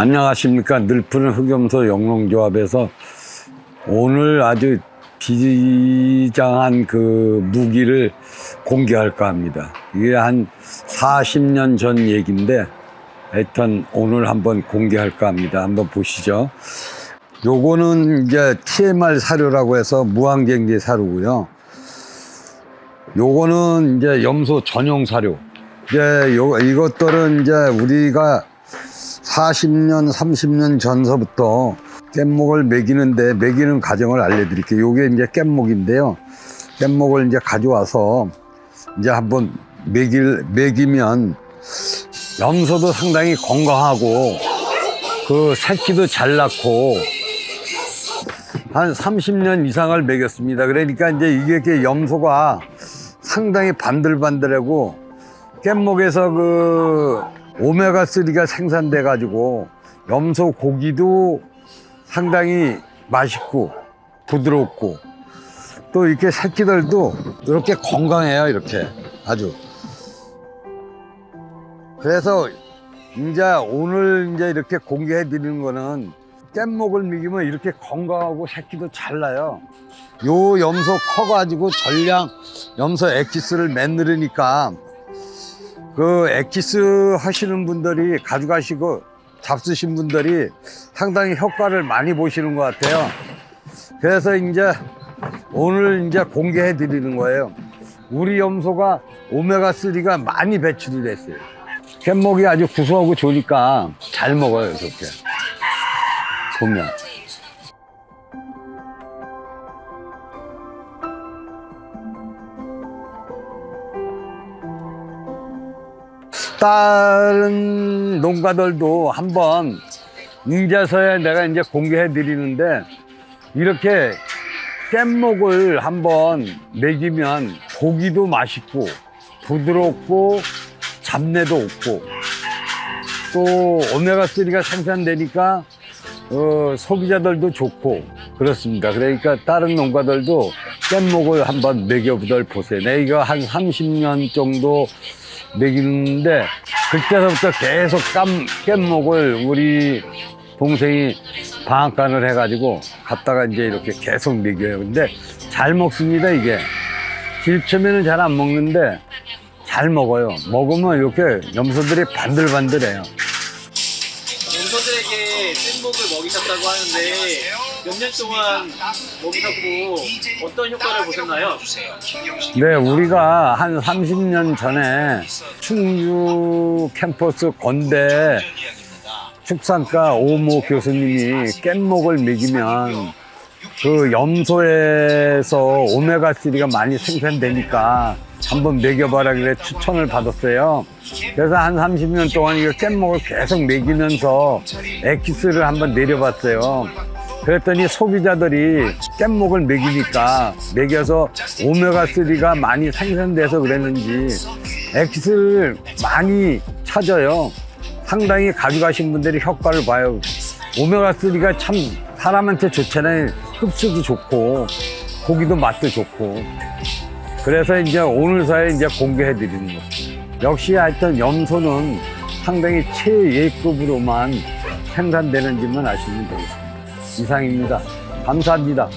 안녕하십니까. 늘푸른 흑염소 영농조합에서 오늘 아주 비장한 그 무기를 공개할까 합니다. 이게 한 40년 전 얘기인데 하여튼 오늘 한번 공개할까 합니다. 한번 보시죠. 요거는 이제 TMR 사료라고 해서 무항쟁제 사료고요. 요거는 이제 염소 전용 사료. 이제 요, 이것들은 이제 우리가 40년, 30년 전서부터 깻목을 먹이는데 먹이는 과정을 알려드릴게요. 요게 이제 깻목인데요. 깻목을 이제 가져와서 이제 한번 먹일, 먹이면 염소도 상당히 건강하고 그 새끼도 잘 낳고 한 30년 이상을 먹였습니다. 그러니까 이제 이게 이렇게 염소가 상당히 반들반들하고 깻목에서 그 오메가3가 생산돼 가지고 염소 고기도 상당히 맛있고 부드럽고 또 이렇게 새끼들도 이렇게 건강해요 이렇게. 아주. 그래서 이제 오늘 이제 이렇게 공개해 드리는 거는 깻목을 먹이면 이렇게 건강하고 새끼도 잘 나요. 요 염소 커가지고 전량 염소 엑기스를 만들으니까 그 엑기스 하시는 분들이 가져가시고 잡수신 분들이 상당히 효과를 많이 보시는 것 같아요. 그래서 이제 오늘 이제 공개해 드리는 거예요. 우리 염소가 오메가3가 많이 배출이 됐어요. 깻목이 아주 구수하고 좋으니까 잘 먹어요, 이렇게. 보면. 다른 농가들도 한번 인자서야 내가 이제 공개해 드리는데 이렇게 깻목을 한번 먹이면 고기도 맛있고 부드럽고 잡내도 없고 또 오메가3가 생산되니까 어, 소비자들도 좋고 그렇습니다. 그러니까 다른 농가들도 깻목을 한번 먹여보들 보세요. 내 이거 한 30년 정도 먹이는데 그때서부터 계속 깜, 깻목을 우리 동생이 방앗간을 해가지고 갖다가 이제 이렇게 계속 먹여요. 근데 잘 먹습니다, 이게. 처음에는 잘안 먹는데 잘 먹어요. 먹으면 이렇게 염소들이 반들반들해요. 먹이셨다고 하는데 몇 년 동안 먹이셨고 어떤 효과를 보셨나요? 네, 우리가 한 30년 전에 충주 캠퍼스 건대 축산과 오모 교수님이 깻목을 먹이면 그 염소에서 오메가3가 많이 생산되니까 한번 먹여봐라 그래 추천을 받았어요. 그래서 한 30년 동안 이거 깻목을 계속 먹이면서 엑기스를 한번 내려봤어요. 그랬더니 소비자들이 깻목을 먹이니까 먹여서 오메가3가 많이 생산돼서 그랬는지 엑기스를 많이 찾아요. 상당히 가져가신 분들이 효과를 봐요. 오메가3가 참 사람한테 좋잖아요. 흡수도 좋고, 고기도 맛도 좋고. 그래서 이제 오늘 사에 이제 공개해 드리는 거. 역시 하여튼 염소는 상당히 최예급으로만 생산되는 지만 아시면 되겠습니다. 이상입니다. 감사합니다.